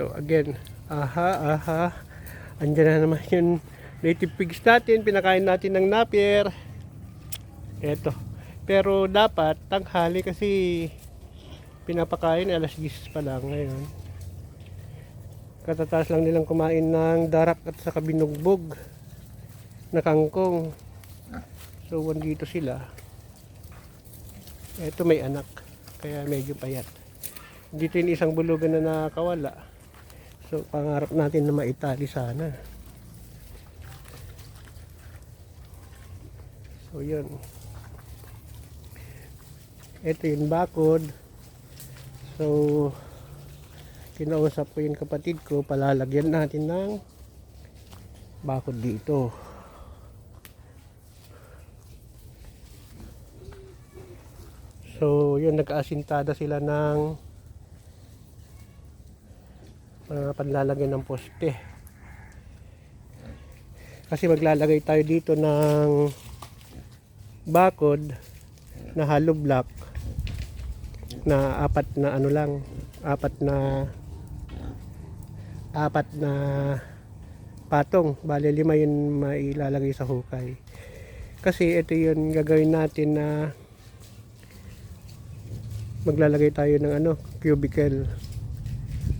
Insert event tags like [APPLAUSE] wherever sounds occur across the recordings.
So again, aha, aha. Andyan na naman yung native pigs natin. Pinakain natin ng napier. Eto. Pero dapat tanghali kasi pinapakain alas 10 pa lang ngayon. Katataas lang nilang kumain ng darak at saka binugbog na kangkong. So, dito sila. Ito may anak. Kaya medyo payat. Dito yung isang bulugan na nakawala. So, pangarap natin na maitali sana. So, yun. Ito yung bakod. So, kinausap ko yung kapatid ko, palalagyan natin ng bakod dito. So, yun, nag-aasintada sila ng mga panlalagyan ng poste. Kasi maglalagay tayo dito ng bakod na hollow block na apat na ano lang, apat na apat na patong. Bale lima yun mailalagay sa hukay. Kasi ito yun gagawin natin na maglalagay tayo ng ano, cubicle.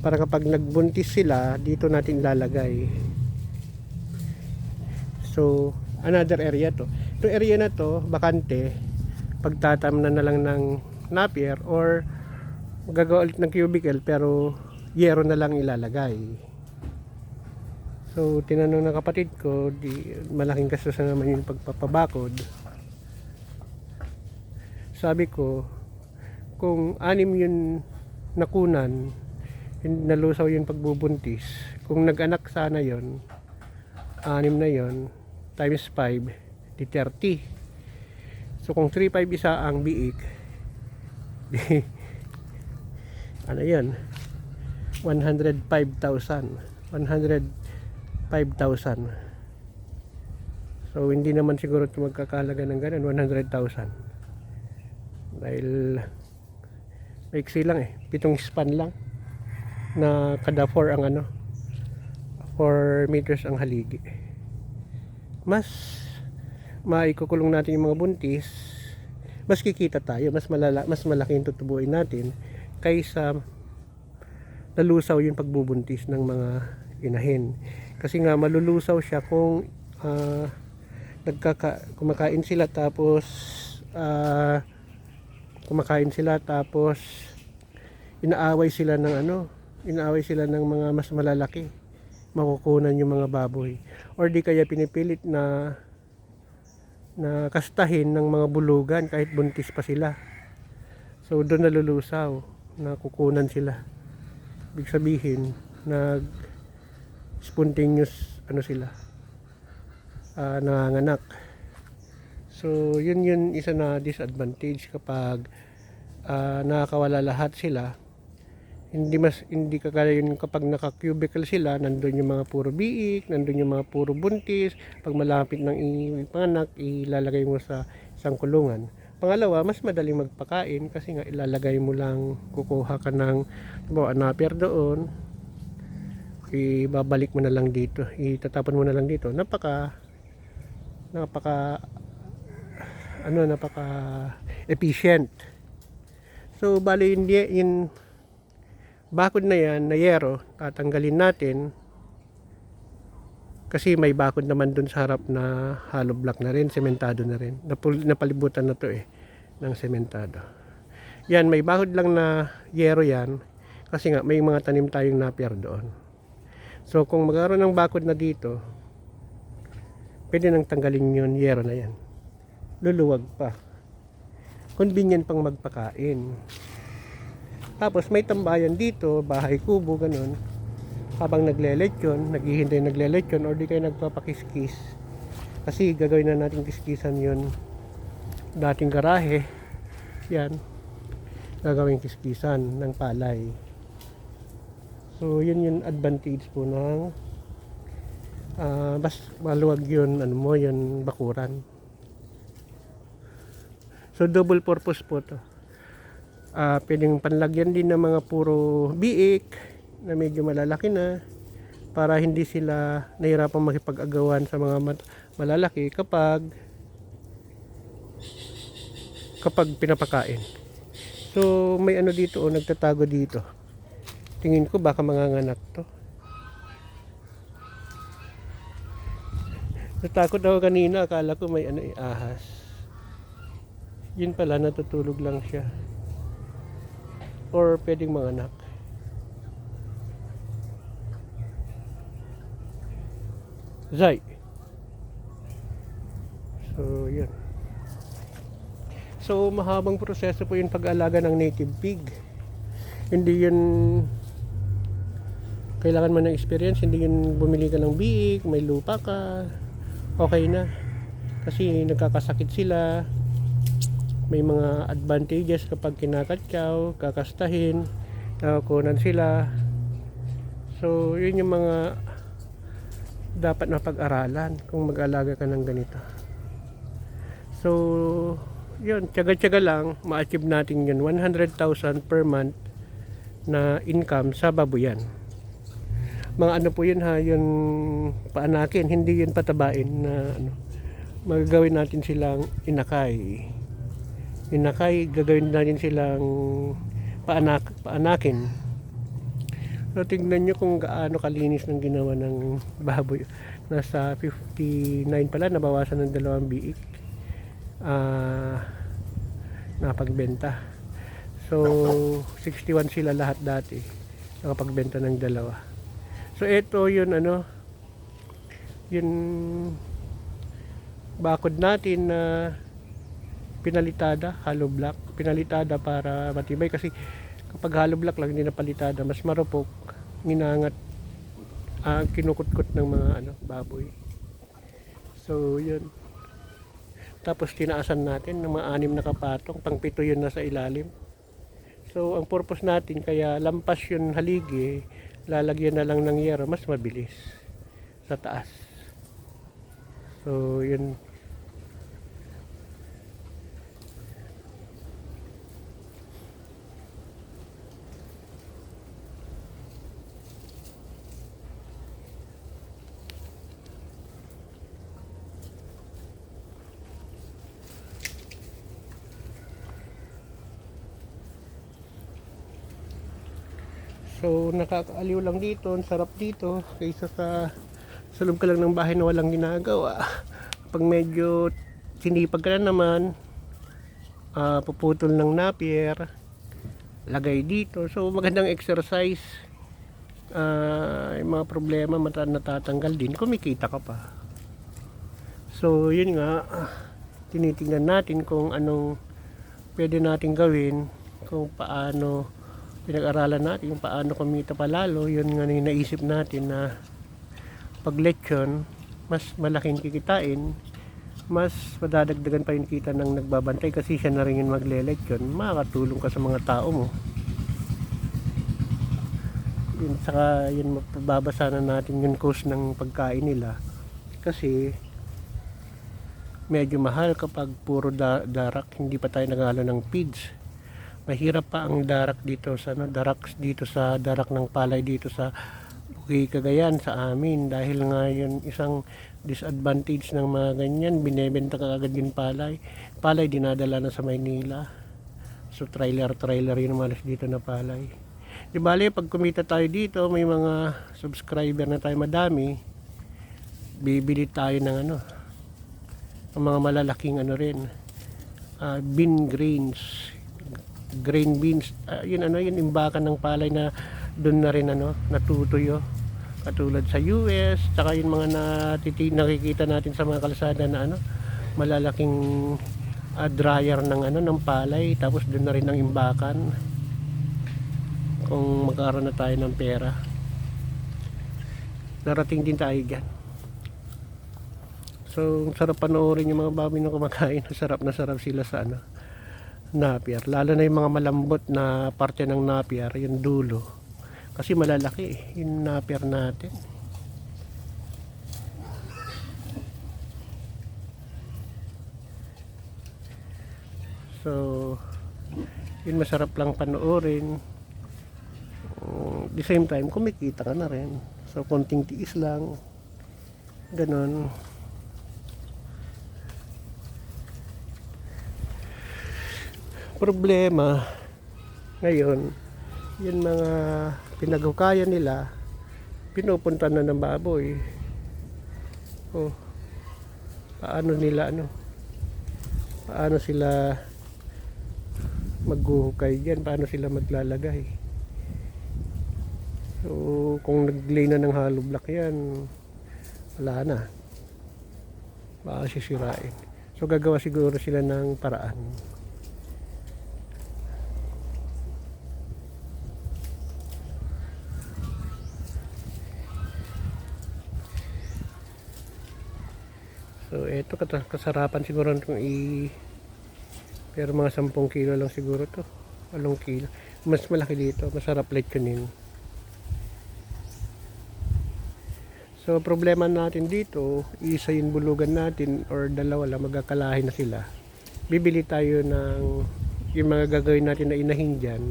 Para kapag nagbuntis sila, dito natin ilalagay. So, another area to. Itong area na to, bakante, pagtatam na na lang ng napier or gagawa ulit ng cubicle pero yero na lang ilalagay. So, tinanong ng kapatid ko, di, malaking na naman yung pagpapabakod. Sabi ko, kung anim yun nakunan, nalusaw yung pagbubuntis. Kung nag-anak sana yon anim na yon times 5, di 30. So kung 3.5 isa ang biik, [LAUGHS] di, ano yan? 105,000. 105,000. So hindi naman siguro ito magkakalaga ng ganun, 100,000. Dahil maiksi lang eh, pitong span lang na kada 4 ang ano 4 meters ang haligi. Mas maikukulong natin yung mga buntis mas kikita tayo mas malala, mas malaki yung tutubuin natin kaysa nalusaw yung pagbubuntis ng mga inahin. Kasi nga malulusaw siya kung ah, nagkaka kumakain sila tapos ah, kumakain sila tapos inaaway sila ng ano inaaway sila ng mga mas malalaki. Makukunan yung mga baboy. Or di kaya pinipilit na na kastahin ng mga bulugan kahit buntis pa sila. So doon nalulusaw na kukunan sila. Ibig sabihin nag spontaneous ano sila ah, nanganganak. So, yun yun isa na disadvantage kapag ah, nakakawala lahat sila. Hindi mas hindi kagaya yun kapag naka-cubicle sila, nandun yung mga puro biik, nandun yung mga puro buntis. Pag malapit ng ipanganak, ilalagay mo sa isang kulungan. Pangalawa, mas madaling magpakain kasi nga ilalagay mo lang, kukuha ka ng bawa, napier doon, ibabalik mo na lang dito, itatapon mo na lang dito. Napaka napaka ano napaka efficient so bali hindi in bakod na yan na yero tatanggalin natin. Kasi may bakod naman dun sa harap na hollow block na rin sementado na rin. Napul- napalibutan na to eh ng sementado. Yan may bakod lang na yero yan kasi nga may mga tanim tayong napier doon. So kung magkaroon ng bakod na dito pwede nang tanggalin yun yero na yan. Luluwag pa. Convenient pang magpakain. Tapos may tambayan dito, bahay kubo, ganun. Habang naglelechon, naghihintay naglelechon, or di kayo nagpapakiskis. Kasi gagawin na natin kiskisan yun. Dating garahe, yan. Gagawin kiskisan ng palay. So, yun yung advantage po ng ah bas maluwag yun, ano mo, yun bakuran. So double purpose po to. Ah, pwedeng panlagyan din ng mga puro biik, na medyo malalaki na para hindi sila nahirapang makipag-agawan sa mga malalaki kapag kapag pinapakain. So may ano dito oh, nagtatago dito. Tingin ko baka manganganak to. Natakot ako kanina, akala ko may ano eh, ahas. Yun pala, natutulog lang siya. Or pwedeng manganak. Zay. So, yun. So, mahabang proseso po yung pag-alaga ng native pig. Hindi yun kailangan man ng experience, hindi yun bumili ka ng biik, may lupa ka, okay na. Kasi nagkakasakit sila, may mga advantages kapag kinakatsaw, kakastahin, nakakunan sila. So, yun yung mga dapat na pag-aralan kung mag-alaga ka ng ganito. So, yun, tsaga-tsaga lang, ma-achieve natin yun. 100,000 per month na income sa babuyan. Mga ano po yun ha, yun paanakin, hindi yun patabain na ano, magagawin natin silang inakay. Inakay, gagawin natin silang paanak, paanakin. So tingnan nyo kung gaano kalinis ng ginawa ng baboy. Nasa 59 pala, nabawasan ng dalawang biik. Ah, napagbenta. So 61 sila lahat dati. Nakapagbenta ng dalawa. So ito yun ano, yun bakod natin na pinalitada, hollow block. Pinalitada para matibay kasi kapag hollow block lang hindi na palitada, mas marupok, minangat, ah, kinukutkot ng mga ano, baboy. So yun. Tapos tinaasan natin ng mga anim na kapatong, pang pito yun nasa ilalim. So ang purpose natin, kaya lampas yun haligi, lalagyan na lang ng yero, mas mabilis sa taas. So yun, So nakakaaliw lang dito, ang sarap dito kaysa sa sa loob ka lang ng bahay na walang ginagawa. Pag medyo sinipag ka na naman, ah, puputol ng napier, lagay dito. So magandang exercise. Ah, yung mga problema natatanggal din, kumikita ka pa. So yun nga, tinitingnan natin kung anong pwede natin gawin, kung paano pinag-aralan natin kung paano kumita palalo. Yun nga yung naisip natin na pag lechon mas malaking kikitain mas madadagdagan pa yung kita ng nagbabantay kasi siya na rin yung magle-lechon. Makakatulong ka sa mga tao mo. Yun saka yun mapababa na natin yung cost ng pagkain nila. Kasi medyo mahal kapag puro da- darak. Hindi pa tayo nagalo ng feeds mahirap pa ang darak dito sa ano, darak dito sa darak ng palay dito sa Bukay Cagayan sa amin. Dahil nga yun isang disadvantage ng mga ganyan binebenta ka agad yung palay. Palay dinadala na sa Maynila. So trailer trailer yun malas dito na palay. Di bale pag kumita tayo dito may mga subscriber na tayo madami bibili tayo ng ano ang mga malalaking ano rin ah, bean grains grain beans Ah, yun ano yun imbakan ng palay na doon na rin ano natutuyo. Katulad sa US tsaka yung mga natiti, nakikita natin sa mga kalsada na ano malalaking ah, dryer ng ano ng palay tapos doon na rin ang imbakan. Kung magkaroon na tayo ng pera. Darating din tayo dyan. So sarap panoorin yung mga baboy na kumakain. [LAUGHS] Sarap na sarap sila sa ano napier lalo na yung mga malambot na parte ng napier yung dulo kasi malalaki eh, yung napier natin so yun masarap lang panoorin Mm, the same time, kumikita ka na rin. So, konting tiis lang. Ganon. Problema, ngayon, yung mga pinaghukayan nila, pinupunta na ng baboy. Oh, paano nila ano? Paano sila maghuhukay diyan? Paano sila maglalagay? So, kung naglay na ng hollow block yan, wala na. Baka sisirain. So, gagawa siguro sila ng paraan. So, ito kasarapan siguro itong i... Pero mga 10 kilo lang siguro to. 8 kilo. Mas malaki dito. Masarap lechonin. So, problema natin dito, isa yung bulugan natin or dalawa lang, magkakalahin na sila. Bibili tayo ng yung mga gagawin natin na inahin dyan,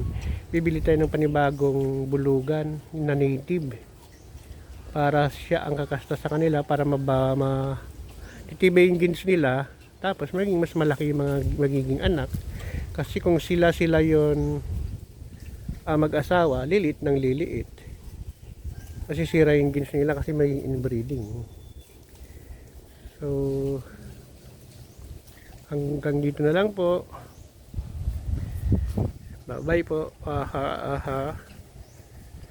bibili tayo ng panibagong bulugan na native para siya ang kakasta sa kanila para maba, ma, titibay yung gins nila. Tapos maging mas malaki yung mga magiging anak. Kasi kung sila sila yon mag-asawa lilit ng liliit. Masisira yung gins nila kasi may inbreeding. So hanggang dito na lang po. Bye bye po. Aha aha